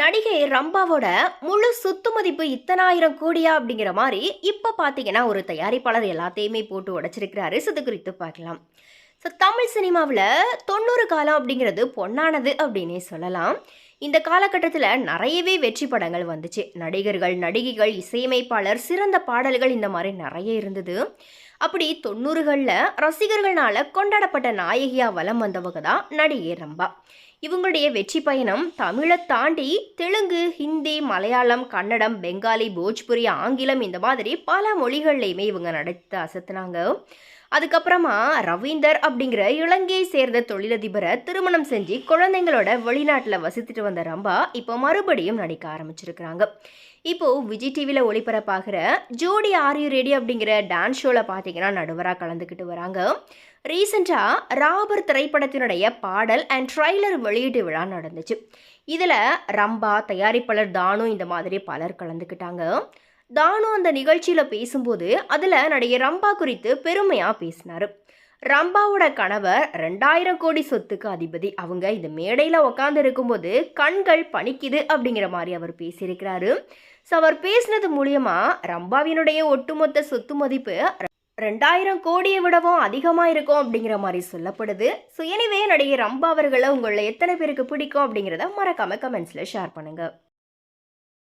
நடிகை ரம்பாவோட முழு சொத்து மதிப்பு இத்தனாயிரம் கோடியா அப்படிங்கிற மாதிரி இப்போ பார்த்தீங்கன்னா ஒரு தயாரிப்பாளர் எல்லாத்தையுமே போட்டு உடைச்சிருக்கிறாரு. ஸோ இது குறித்து பார்க்கலாம். ஸோ தமிழ் சினிமாவில் தொண்ணூறு காலம் அப்படிங்கிறது பொன்னானது அப்படின்னே சொல்லலாம். இந்த காலகட்டத்தில் நிறையவே வெற்றி படங்கள் வந்துச்சு. நடிகர்கள் நடிகைகள் இசையமைப்பாளர் சிறந்த பாடல்கள் இந்த மாதிரி நிறைய இருந்தது. அப்படி தொண்ணூறுகளில் ரசிகர்களால் கொண்டாடப்பட்ட நாயகியாக வலம் வந்தவங்க தான் நடிகை ரம்பா. இவங்களுடைய வெற்றி பயணம் தமிழை தாண்டி தெலுங்கு ஹிந்தி மலையாளம் கன்னடம் பெங்காலி போஜ்புரி ஆங்கிலம் இந்த மாதிரி பல மொழிகள்லையுமே இவங்க நடத்து அசத்துனாங்க. அதுக்கப்புறமா ரவீந்தர் அப்படிங்கிற இலங்கையை சேர்ந்த தொழிலதிபரை திருமணம் செஞ்சு குழந்தைங்களோட வெளிநாட்டில் வசித்துட்டு வந்த ரம்பா இப்போ மறுபடியும் நடிக்க ஆரம்பிச்சிருக்கிறாங்க. இப்போ விஜய் டிவியில் ஒளிபரப்பாகிற ஜோடி ஆரியூ ரெடி அப்படிங்கிற டான்ஸ் ஷோவில் பார்த்தீங்கன்னா நடுவராக கலந்துக்கிட்டு வராங்க. ரீசெண்டாக ராபர் திரைப்படத்தினுடைய பாடல் அண்ட் ட்ரைலர் வெளியீட்டு விழா நடந்துச்சு. இதில் ரம்பா தயாரிப்பாளர் தானு இந்த மாதிரி பலர் கலந்துக்கிட்டாங்க. தானு அந்த நிகழ்ச்சியில் பேசும்போது அதில் நடிகை ரம்பா குறித்து பெருமையாக பேசினார். ரம்பாவோட கணவர் ரெண்டாயிரம் கோடி சொத்துக்கு அதிபதி. அவங்க இந்த மேடையில் உட்காந்து இருக்கும்போது கண்கள் பணிக்குது அப்படிங்கிற மாதிரி அவர் பேசியிருக்கிறாரு. ஸோ அவர் பேசினது மூலியமா ரம்பாவினுடைய ஒட்டுமொத்த சொத்து மதிப்பு ரெண்டாயிரம் கோடியை விடவும் அதிகமாக இருக்கும் அப்படிங்கிற மாதிரி சொல்லப்படுது. ஸோ எனிவே நடிகை ரம்பா அவர்களை உங்களில் எத்தனை பேருக்கு பிடிக்கும் அப்படிங்கிறத மறக்காம கமெண்ட்ஸில் ஷேர் பண்ணுங்கள்